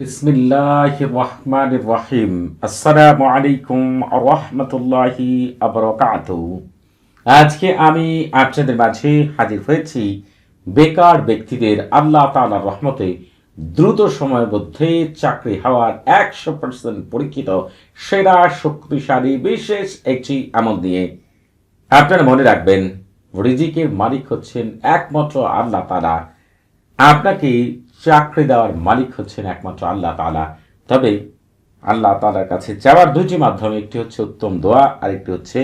বিসমিল্লাহ রহমান রহিম। আসসালামু আলাইকুম রহমতুল্লাহি আবরকাত আজকে আমি আপনাদের মাঝে হাজির হয়েছি বেকার ব্যক্তিদের আল্লাহ তাআলার রহমতে দ্রুত সময়ের মধ্যে চাকরি হওয়ার একশো পার্সেন্ট পরীক্ষিত, সেরা, শক্তিশালী, বিশেষ একটি আমল নিয়ে। আপনারা মনে রাখবেন, রিজিকের মালিক হচ্ছেন একমাত্র আল্লাহ তাআলা। আপনাকে চাকরি দেওয়ার মালিক হচ্ছেন একমাত্র আল্লাহ তালা তবে আল্লাহ তালার কাছে যাওয়ার দুটি মাধ্যম, একটি হচ্ছে উত্তম দোয়া আর একটি হচ্ছে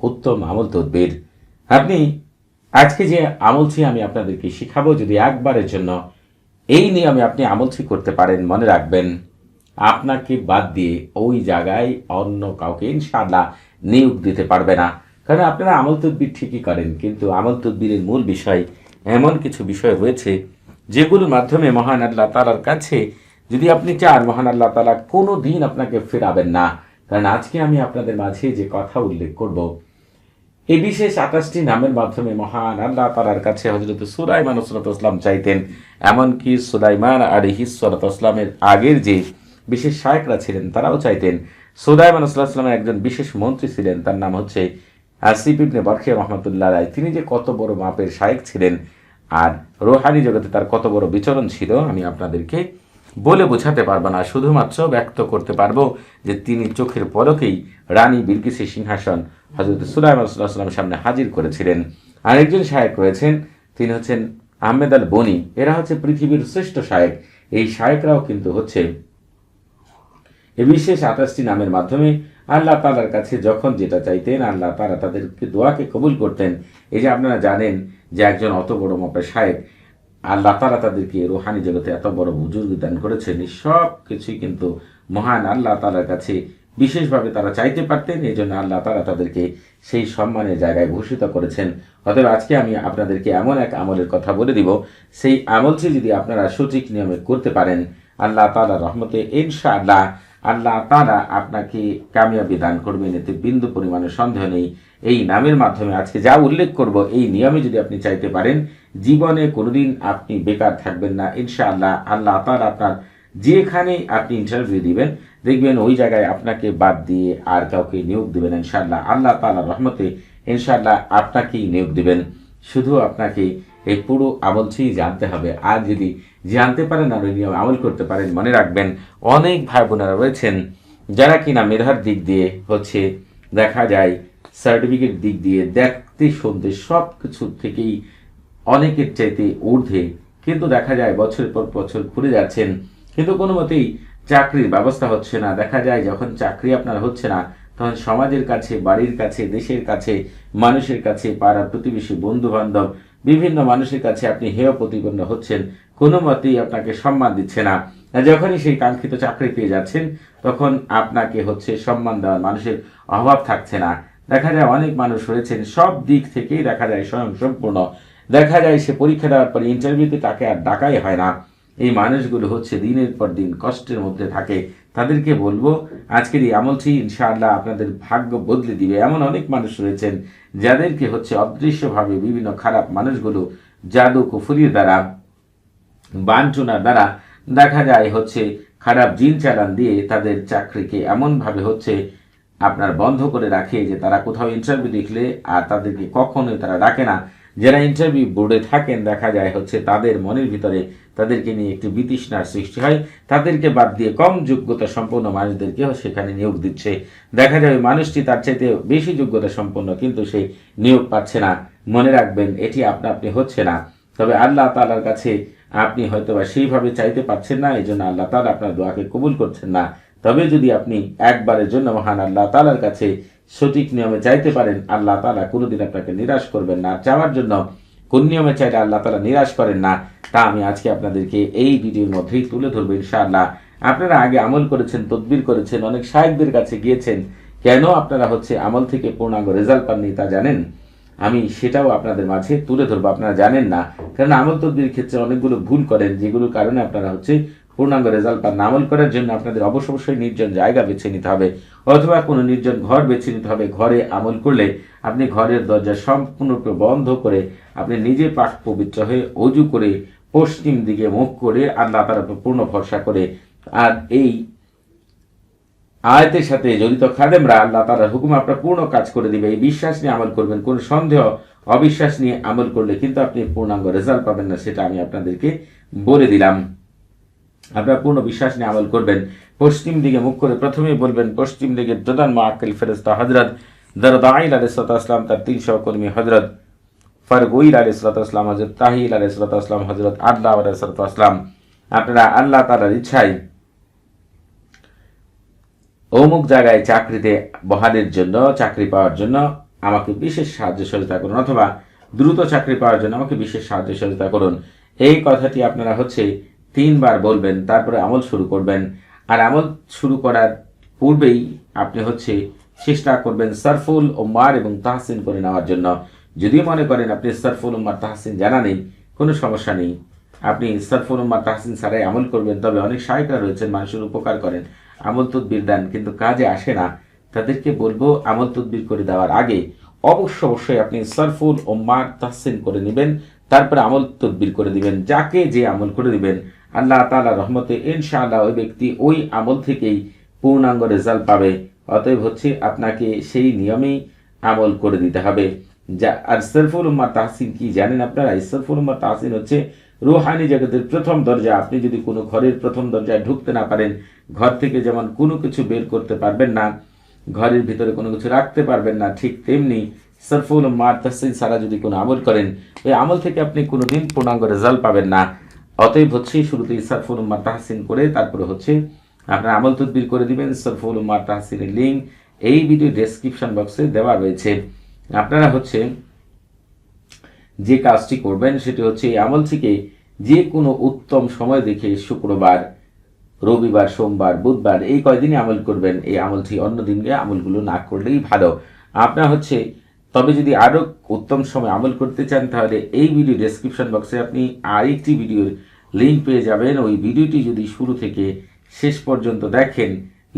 উত্তম আমল তদবির। আপনি আজকে যে আমলটি আমি আপনাদেরকে শিখাবো, যদি একবারের জন্য এই নিয়মে আপনি আমলটি করতে পারেন, মনে রাখবেন, আপনাকে বাদ দিয়ে ওই জায়গায় অন্য কাউকে ইনশাআল্লাহ নিয়োগ দিতে পারবে না। কারণ আপনারা আমল তদবির ঠিকই করেন, কিন্তু আমল তদবিরের মূল বিষয় এমন কিছু বিষয় রয়েছে যেগুলোর মাধ্যমে মহান আল্লাহ তালার কাছে, যদি আপনি চান মহান আল্লাহ তালা কোনো দিন আপনাকে ফেরাবেন না। কারণ আজকে আমি আপনাদের মাঝে যে কথা উল্লেখ করব এই বিশেষ আকাশটি নামের মাধ্যমে মহান আল্লাহ তালার কাছে হজরত সুলাইমান সরত ইসলাম চাইতেন, এমনকি সুলাইমান আর হিসরত ইসলামের আগের যে বিশেষ শায়করা ছিলেন, তারাও চাইতেন। সুলাইমান ইসলামের একজন বিশেষ মন্ত্রী ছিলেন, তার নাম হচ্ছে আসিফ ইবনে বরখিয়া রহমতুল্লাহ রায় তিনি যে কত বড় মাপের শায়েক ছিলেন আর রোহানি জগতে তার কত বড় বিচরণ ছিল, আমি আপনাদেরকে বলে বোঝাতে পারব না। শুধুমাত্র ব্যক্ত করতে পারব যে তিনি চোখের পলকেই রানী বিলকিসের সিংহাসন হজরত সুলাইমান সামনে হাজির করেছিলেন। আরেকজন শায়েক রয়েছেন, তিনি হচ্ছেন আহমেদ আল বনি এরা হচ্ছে পৃথিবীর শ্রেষ্ঠ শায়েক। এই শায়েকরাও কিন্তু হচ্ছে এ বিশেষ আঠাশটি নামের মাধ্যমে আল্লাহ তালার কাছে যখন যেটা চাইতেন, আল্লাহ তারা তাদেরকে দোয়াকে কবুল করতেন। এই যে আপনারা জানেন যে একজন অত বড় মাপের সাহেব, আল্লাহ তালা তাদেরকে রোহানি জগতে এত বড় বুজুর্গ দান করেছেন সব কিছুই কিন্তু মহান আল্লাহ তালার কাছে বিশেষভাবে তারা চাইতে পারতেন। এই জন্য আল্লাহ তালা তাদেরকে সেই সম্মানের জায়গায় ভূষিত করেছেন। অতএব আজকে আমি আপনাদেরকে এমন এক আমলের কথা বলে দিব। সেই আমলটি যদি আপনারা সঠিক নিয়মে করতে পারেন, আল্লাহ তালা রহমতে ইনশা আল্লাহ আল্লাহ তারা আপনাকে কামিয়াবি দান করবেন, এতে বিন্দু পরিমাণে সন্দেহ নেই। এই নামের মাধ্যমে আজকে যা উল্লেখ করব, এই নিয়মে যদি আপনি চাইতে পারেন, জীবনে কোনোদিন আপনি বেকার থাকবেন না। ইনশাআল্লাহ আল্লাহ তারা আপনার যেখানে আপনি ইন্টারভিউ দিবেন, দেখবেন ওই জায়গায় আপনাকে বাদ দিয়ে আর কাউকে নিয়োগ দেবেন ইনশাআল্লাহ আল্লাহ তালা রহমতে ইনশাআল্লাহ আপনাকেই নিয়োগ দেবেন। শুধু আপনাকে এই পুরো আমলটি জানতে হবে। আর যদি জানতে পারেন আর ওই নিয়ম আমল করতে পারেন, মনে রাখবেন অনেক ভাই বোনেরা রয়েছেন যারা কিনা মেধার দিক দিয়ে হচ্ছে দেখা যায় সার্টিফিকেট দিক দিয়ে দেখতে, শুনতে সব কিছু থেকেই অনেকের চাইতে ঊর্ধ্বে। কিন্তু দেখা যায় বছরের পর বছর ঘুরে যাচ্ছেন, কিন্তু কোনো মতেই চাকরির ব্যবস্থা হচ্ছে না। দেখা যায় যখন চাকরি আপনার হচ্ছে না, তখন সমাজের কাছে, বাড়ির কাছে, দেশের কাছে, মানুষের কাছে পাড়া প্রতিবেশী বন্ধু বান্ধব বিভিন্ন মানুষের কাছে আপনি হেয় প্রতিপন্ন হচ্ছেন, কোনো মতেই আপনাকে সম্মান দিচ্ছে না। যখনই সেই কাঙ্ক্ষিত চাকরি পেয়ে যাচ্ছেন, তখন আপনাকে হচ্ছে সম্মান দেওয়ার মানুষের অভাব থাকছে না। দেখা যায় অনেক মানুষ রয়েছেন, সব দিক থেকেই দেখা যায় স্বয়ং সম্পূর্ণ দেখা যায় সে পরীক্ষা দেওয়ার পরে ইন্টারভিউতে তাকে আর ডাকাই হয় না। এই মানুষগুলো হচ্ছে দিনের পর দিন কষ্টের মধ্যে থাকে। তাদেরকে বলব, আজকের এই আমলটি ইনশাআল্লাহ আপনাদের ভাগ্য বদলে দিবে। এমন অনেক মানুষ রয়েছেন যাদেরকে হচ্ছে অদৃশ্যভাবে বিভিন্ন খারাপ মানুষগুলো জাদু কুফুরির দ্বারা, বাঞ্ছনার দ্বারা দেখা যায় হচ্ছে খারাপ জিন চালান দিয়ে তাদের চাকরিকে এমনভাবে হচ্ছে আপনার বন্ধ করে রাখে যে তারা কোথাও ইন্টারভিউ দেখলে আর তাদেরকে কখনোই তারা ডাকে না। যারা ইন্টারভিউ বোর্ডে থাকেন, দেখা যায় হচ্ছে তাদের মনের ভিতরে তাদেরকে নিয়ে একটি বিতৃষ্ণার সৃষ্টি হয়। তাদেরকে বাদ দিয়ে কম যোগ্যতা সম্পন্ন মানুষদেরকেও সেখানে নিয়োগ দিচ্ছে। দেখা ওই মানুষটি তার চাইতে বেশি যোগ্যতা সম্পন্ন, কিন্তু সে নিয়োগ পাচ্ছে না। মনে রাখবেন, এটি আপনা আপনি হচ্ছে না। তবে আল্লাহ তালার কাছে আপনি হয়তো বা সেইভাবে চাইতে পারছেন না এই জন্য আল্লাহ তালা আপনার দোয়াকে কবুল করছেন না। তবে যদি আপনি একবারের জন্য মহান আল্লাহ তালার কাছে সঠিক নিয়মে চাইতে পারেন, আল্লাহ তালা কোনোদিন আপনাকে নিরাশ করবেন না। চাওয়ার জন্য কোন নিয়মে চাইলে আল্লাহ তালা নিরাশ করেন না, তা আমি আজকে আপনাদেরকে এই ভিডিওর মধ্যেই তুলে ধরবো ইনশাআল্লাহ। আপনারা আগে আমল করেছেন, তদবির করেছেন, অনেক সাহেবদের কাছে গিয়েছেন। কেন আপনারা হচ্ছে আমল থেকে পূর্ণাঙ্গ রেজাল্ট পাননি তা জানেন? আমি সেটাও আপনাদের মাঝে তুলে ধরবো, আপনারা জানেন না। কারণ আমল তদবির ক্ষেত্রে অনেকগুলো ভুল করেন, যেগুলোর কারণে আপনারা হচ্ছে পূর্ণাঙ্গ রেজাল্ট পান আমল করার জন্য আপনাদের অবশ্য অবশ্যই নির্জন জায়গা বেছে নিতে হবে। অথবা কোনো নির্জন ঘর বেছে নিতে হবে। ঘরে আমল করলে আপনি ঘরের দরজা সম্পূর্ণরূপে বন্ধ করে আপনি নিজে পাক পবিত্র হয়ে অজু করে পশ্চিম দিকে মুখ করে আল্লাহ তার উপর পূর্ণ ভরসা করে। আর এই আয়াতের সাথে জড়িত খাদেমরা আল্লাহ তালার হুকুম আপনার পূর্ণ কাজ করে দিবে। এই বিশ্বাস নিয়ে আমল করবেন, কোন সন্দেহ, অবিশ্বাস নিয়ে আমল করলে কিন্তু আপনি পূর্ণাঙ্গ রেজাল্ট পাবেন না, সেটা আমি আপনাদেরকে বলে দিলাম। আপনার পূর্ণ বিশ্বাস নিয়ে আমল করবেন। পশ্চিম দিকে মুখ করে প্রথমেই বলবেন, পশ্চিম দিকে প্রধান মাকাল ফেরস্তা হজরত দরদ আইল আলাইসালাম তার তিন সহকর্মী হজরত ফরগুইল আলাইসালাম হজরত তাহিল আলাইসালাম হজরত আল্লাহ আলাইসালাম আপনারা আল্লাহ তালার ইচ্ছায় অমুক জায়গায় চাকরিতে বহালের জন্য, চাকরি পাওয়ার জন্য আমাকে বিশেষ সাহায্য সহযোগিতা করুন, অথবা দ্রুত চাকরি পাওয়ার জন্য আমাকে বিশেষ সাহায্য সহযোগিতা করুন। এই কথাটি আপনারা হচ্ছে তিনবার বলবেন, তারপরে আমল শুরু করবেন। আর আমল শুরু করার পূর্বেই আপনি হচ্ছে চেষ্টা করবেন সারফুল ওমার এবং তাহসিন করে নেওয়ার জন্য। যদি মনে করেন আপনি সারফুল ওমার তাহসিন জানা নেই, কোনো সমস্যা নেই। আপনি সারফুল ওমার তাহসিন ছাড়াই আমল করবেন, তবে অনেক সহায়িকা রয়েছেন, মানুষের উপকার করেন। আমল তদবির দেন, কিন্তু কাজে আসে না। তাদেরকে বলব, আমল তদবির করে দেওয়ার আগে অবশ্য অবশ্যই আপনি সরফুল ও মার তাহসিন করে নেবেন, তারপরে আমল তদবির করে দিবেন। যাকে যে আমল করে দিবেন আল্লাহ তালা রহমতে ইনশাআল্লাহ ওই ব্যক্তি ওই আমল থেকেই পূর্ণাঙ্গ রেজাল্ট পাবে। অতএব হচ্ছে আপনাকে সেই নিয়মেই আমল করে দিতে হবে। যা আর সরফুল উম্মার তাহসিন কি জানেন আপনারা? সরফুল উম্মার তাহসিন হচ্ছে রুহানি জগতের প্রথম দরজা। আপনি যদি কোনো ঘরের প্রথম দরজায় ঢুকতে না পারেন, ঘর থেকে যেমন কোনো কিছু বের করতে পারবেন না, ঘরের ভিতরে কোনো কিছু রাখতে পারবেন না, ঠিক তেমনি সরফুল মার তাহসিন সারা যদি কোনো আমল করেন, ওই আমল থেকে আপনি কোনো দিন পূর্ণাঙ্গ রেজাল্ট পাবেন না। অতএব হচ্ছে শুরুতেই সরফুল উম্মার তাহসিন করে তারপরে হচ্ছে আপনার আমল তদবির করে দিবেন। সরফুল উম্মার তাহসিনের লিঙ্ক এই ভিডিও ডেসক্রিপশন বক্সে দেওয়া রয়েছে। আপনারা হচ্ছে যে কাজটি করবেন সেটি হচ্ছে এই আমল থেকে যে কোনো উত্তম সময় দেখে শুক্রবার, রবিবার, সোমবার, বুধবার এই কয়দিনই আমল করবেন। এই আমলটি অন্য দিনকে আমলগুলো না করলেই ভালো। আপনার হচ্ছে তবে যদি আরও উত্তম সময় আমল করতে চান, তাহলে এই ভিডিও ডেসক্রিপশন বক্সে আপনি আরেকটি ভিডিওর লিঙ্ক পেয়ে যাবেন। ওই ভিডিওটি যদি শুরু থেকে শেষ পর্যন্ত দেখেন,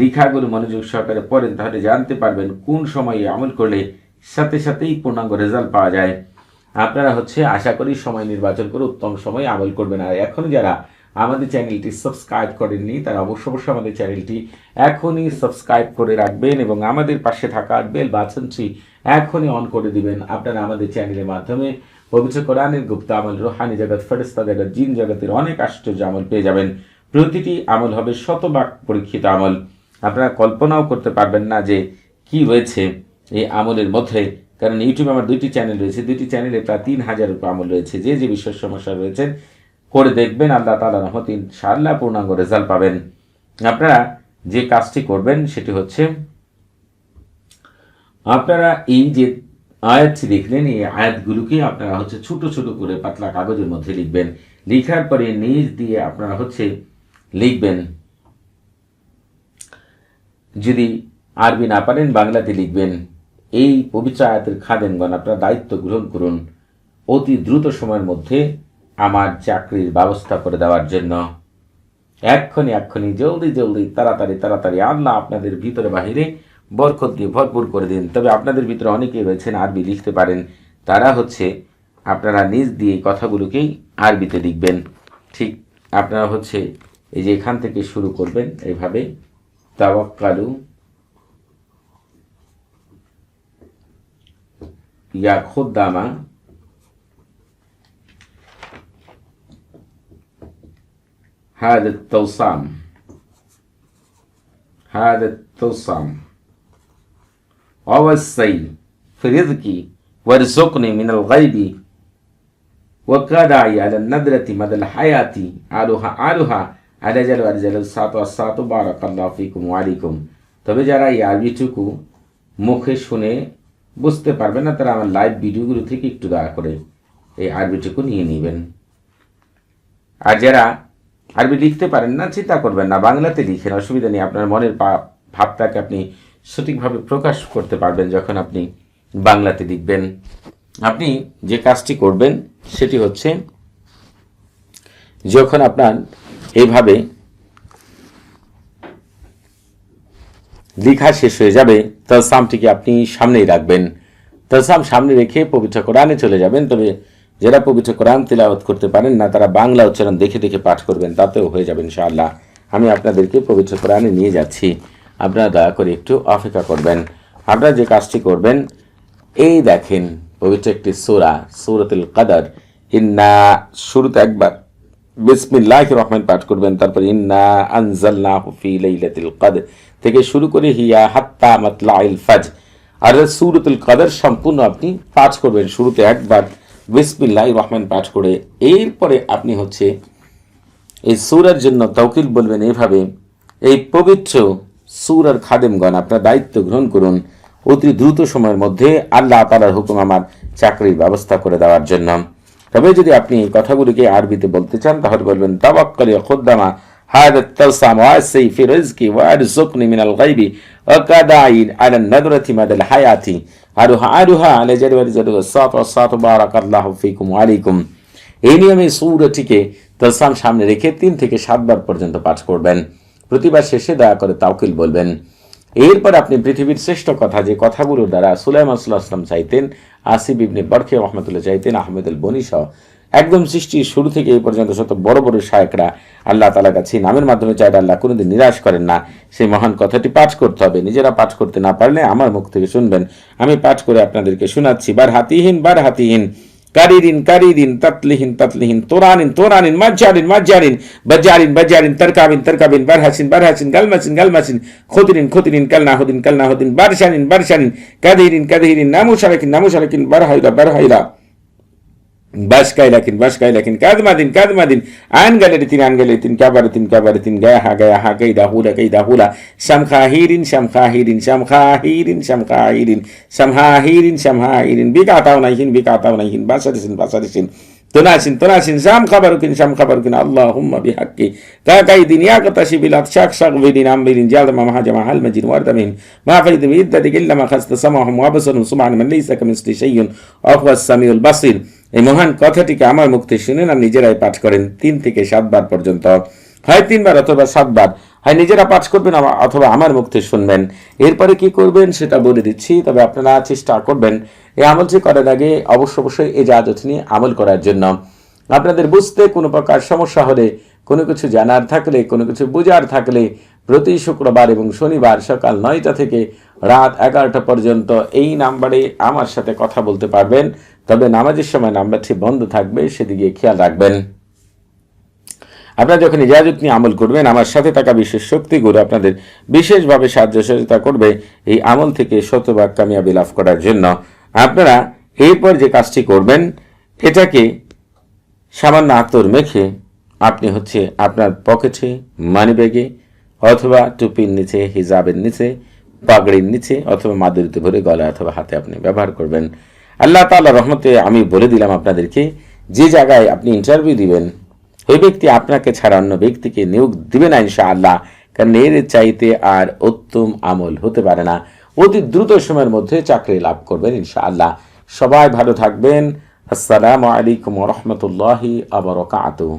লেখাগুলো মনোযোগ সহকারে পড়েন, তাহলে জানতে পারবেন কোন সময়ে আমল করলে সাথে সাথেই পূর্ণাঙ্গ রেজাল্ট পাওয়া যায়। আপনারা হচ্ছে, আশা করি সময় নির্বাচন করে উত্তম সময় আমল করবেন। আর এখন যারা আমাদের চ্যানেলটি সাবস্ক্রাইব করেননি, তারা অবশ্য অবশ্যই আমাদের চ্যানেলটি এখনই সাবস্ক্রাইব করে রাখবেন এবং আমাদের পাশে থাকা বেল বাটনটি এখনই অন করে দিবেন। আপনারা আমাদের চ্যানেলের মাধ্যমে পবিত্র কোরআনের গুপ্ত আমল, রোহানি জগৎ ফেরস্তা জগৎ জিন জগতের অনেক আশ্চর্য আমল পেয়ে যাবেন। প্রতিটি আমল হবে শতভাগ পরীক্ষিত আমল। আপনারা কল্পনাও করতে পারবেন না যে কি রয়েছে এই আমলের মধ্যে, কারণ ইউটিউবে আমার দুইটি চ্যানেল রয়েছে। দুইটি চ্যানেলে প্রায় তিন হাজার উপর আমল রয়েছে। যে যে বিষয় সমস্যা রয়েছেন করে দেখবেন, আল্লাহ তালা রহমত ইনশাআল্লাহ পূর্ণাঙ্গ রেজাল্ট পাবেন। আপনারা যে কাজটি করবেন, সেটি হচ্ছে, আপনারা এই যে আয়াতটি দেখলেন, এই আয়াতগুলোকে আপনারা হচ্ছে ছোট ছোট করে পাতলা কাগজের মধ্যে লিখবেন। লিখার পরে নিজ দিয়ে আপনারা হচ্ছে লিখবেন। যদি আরবি না পারেন, বাংলাতে লিখবেন। এই পবিত্র আয়াতের খাদেনগণ আপনারা দায়িত্ব গ্রহণ করুন। অতি দ্রুত সময়ের মধ্যে আমার চাকরির ব্যবস্থা করে দেওয়ার জন্য। এক্ষণি এক্ষণি জলদি জলদি, তাড়াতাড়ি তাড়াতাড়ি আল্লাহ আপনাদের ভিতরে বাহিরে বরকত দিয়ে ভরপুর করে দিন। তবে আপনাদের ভিতরে অনেকেই রয়েছেন আরবি লিখতে পারেন। তারা হচ্ছে আপনারা নিজ দিয়ে কথাগুলোকেই আরবিতে লিখবেন। ঠিক, আপনারা হচ্ছে এই যে এখান থেকে শুরু করবেন এইভাবে। তাওয়াক্কালু ইয়া খুদ্দামা هذا التوصام هذا التوصام ووصي في رزقي وارزقني من الغيب وكدعي على الندرة مدى الحياة آلها آلها على جل وارجل الساط والساط بارك الله فيكم وعليكم তবে যারা এই আরবিটুকু মুখে শুনে বুঝতে পারবে না তারা আমার লাইভ ভিডিওগুলো থেকে একটু দয়া করে এই আরবিটুকু নিয়ে নেবেন আর যারা আরবি লিখতে পারেন না, চিন্তা করবেন না। বাংলাতে লিখেন, অসুবিধা নেই। আপনার মনের ভাবটাকে আপনি সঠিকভাবে প্রকাশ করতে পারবেন যখন আপনি বাংলাতে লিখবেন। আপনি যে কাজটি করবেন, সেটি হচ্ছে যখন আপনার এইভাবে লেখা শেষ হয়ে যাবে তালসামটিকে আপনি সামনেই রাখবেন। তালসাম সামনে রেখে পবিত্র কোরআনে চলে যাবেন। তবে যারা পবিত্র কোরআন তিলাওয়াত করতে পারেন না, তারা বাংলা উচ্চারণ দেখে দেখে পাঠ করবেন, তাতেও হয়ে যাবে ইনশাআল্লাহ। আমি আপনাদেরকে পবিত্র কোরআনে নিয়ে যাচ্ছি। আপনারা দয়া করে একটু অপেক্ষা করবেন। আপনারা যে কাজটি করবেন, এই দেখেন পবিত্র একটি সূরা, সূরাতুল কাদার। ইন্না, শুরুতে একবার বিসমিল্লাহ রহমান পাঠ করবেন, তারপর ইন্না আনজালনাহু ফি লাইলাতিল কদর থেকে শুরু করে হিয়া হাত্তা মাতলাইল ফাজ আর সূরাতুল কদর সম্পূর্ণ আপনি পাঠ করবেন শুরুতে একবার। বিসমিল্লাহ রহমান পাঠ করে এরপরে আপনি হচ্ছে এই সুরার জন্য তৌকিল বলবেন এইভাবে এই পবিত্র সুরার খাদেমগণ আপনার দায়িত্ব গ্রহণ করুন অতি দ্রুত সময়ের মধ্যে আল্লাহ তালার হুকুম আমার চাকরির ব্যবস্থা করে দেওয়ার জন্য তবে যদি আপনি এই কথাগুলিকে আরবিতে বলতে চান তাহলে বলবেন তাবাক্কালি খুদ্দামা هذا التلصم واسي في رزقي وارزقني من الغيب وكداعي على النذرة مدى الحياة আরুহা আরুহা আলেজারি সাত সাত বারাকাল্লাহ ফিকুম আলাইকুম। এই নিয়মে সৌরটিকে তসাম সামনে রেখে তিন থেকে সাতবার পর্যন্ত পাঠ করবেন। প্রতিবার শেষে দয়া করে তাওকিল বলবেন। এরপর আপনি পৃথিবীর শ্রেষ্ঠ কথা, যে কথাগুলো দ্বারা সুলাইম আসুল্লাহ আসলাম চাইতেন, আসিফ ইবনে বরখে রহমতুল্লাহ চাইতেন আহমেদুল বনিশ একদম সৃষ্টির শুরু থেকে এই পর্যন্ত শত বড় বড় শায়করা আল্লাহ তালার কাছে নামের মাধ্যমে চাইলে আল্লাহ কোনোদিন নিরাশ করেন না। সেই মহান কথাটি পাঠ করতে হবে। নিজেরা পাঠ করতে না পারলে আমার মুখ থেকে শুনবেন। আমি পাঠ করে আপনাদেরকে শোনাচ্ছি। বার হাতিহীন বার হাতিহীন। কারিরিন কারিরিন তাতলিহীন তাতলিহীন, তোরানিন তোরানিন, মাজ্জারিন মাজ্জারিন বাজারিন বাজারিন তরকাবিন তরকাবিন, বারহাসিন বারহাসিন, গালমাসিন গালমাসিন খতিরিন খতিরিন কালনাহুদিন কালনাহুদিন বারশানিন বারশানিন কাদিরিন কাদিরিন, নামুশারাকিন নামুশারাকিন বারহাইরা বারহাইরা بس لكن بس لكن كاد ما دين كاد ما دين عن قلتين عن قلتين كبرتين كبرتين جاي حاجة يا حاجة كيدا هولا كيدا هولا سام خاهيرين سام خاهيرين سام خاهيرين سام خاهيرين سام خاهيرين سام خاهيرين بيكا تاونا يشين بيكا تاونا يشين بسرسين بسرسين تناسين تناسين سام خبركن سام خبركن اللهم بحق كا كاي دنيا كتاشي بلا تشاك شاك بين نام بين جالد ما حاجة ما هل مجد ورد من ما فيد من يدد الا ما خست سماهم وابسون سمعن من ليس كمثل شيء وهو السميع البصير এই মহান কথাটিকে আমার মুক্তি শুনেন আর নিজেরাই পাঠ করেন তিন থেকে সাতবার পর্যন্ত। হয় তিনবার অথবা সাতবার। হয় নিজেরা পাঠ করবেন অথবা আমার মুক্তি শুনবেন। এরপরে কি করবেন সেটা বলে দিচ্ছি, তবে আপনারা চেষ্টা করবেন। এই আমলটি করার আগে অবশ্য অবশ্যই এই জাহাজত নিয়ে আমল করার জন্য। আপনাদের বুঝতে কোনো প্রকার সমস্যা হলে, কোনো কিছু জানার থাকলে, কোনো কিছু বোঝার থাকলে প্রতি শুক্রবার এবং শনিবার সকাল নয়টা থেকে রাত এগারোটা পর্যন্ত এই নাম্বারে আমার সাথে কথা বলতে পারবেন। তবে নামাজের সময় নাম্বারটি বন্ধ থাকবে, সেদিকে খেয়াল রাখবেন। আপনারা যখন ইজাজত নিয়ে আমল করবেন, আমার সাথে থাকা বিশেষ শক্তিগুলো আপনাদের বিশেষভাবে সাহায্য সহযোগিতা করবে এই আমল থেকে শতভাগ কামিয়াবি লাভ করার জন্য। আপনারা এরপর যে কাজটি করবেন, এটাকে সামান্য আতর মেখে আপনি হচ্ছে আপনার পকেটে মানি ব্যাগে অথবা টুপির নিচে, হিজাবের নিচে, পাগড়ির নিচে, অথবা মাদুরিতে ভরে গলায় অথবা হাতে আপনি ব্যবহার করবেন। আল্লাহ তাআলা রহমতে আমি বলে দিলাম আপনাদেরকে, যে জায়গায় আপনি ইন্টারভিউ দিবেন, ওই ব্যক্তি আপনাকে ছাড়া অন্য ব্যক্তিকে নিয়োগ দিবে না ইনশাআল্লাহ, কারণ এর চাইতে আর উত্তম আমল হতে পারে না। অতি দ্রুত সময়ের মধ্যে চাকরি লাভ করবেন ইনশাআল্লাহ। সবাই ভালো থাকবেন। আসসালামু আলাইকুম রহমতুল্লাহি আবরকাতুহ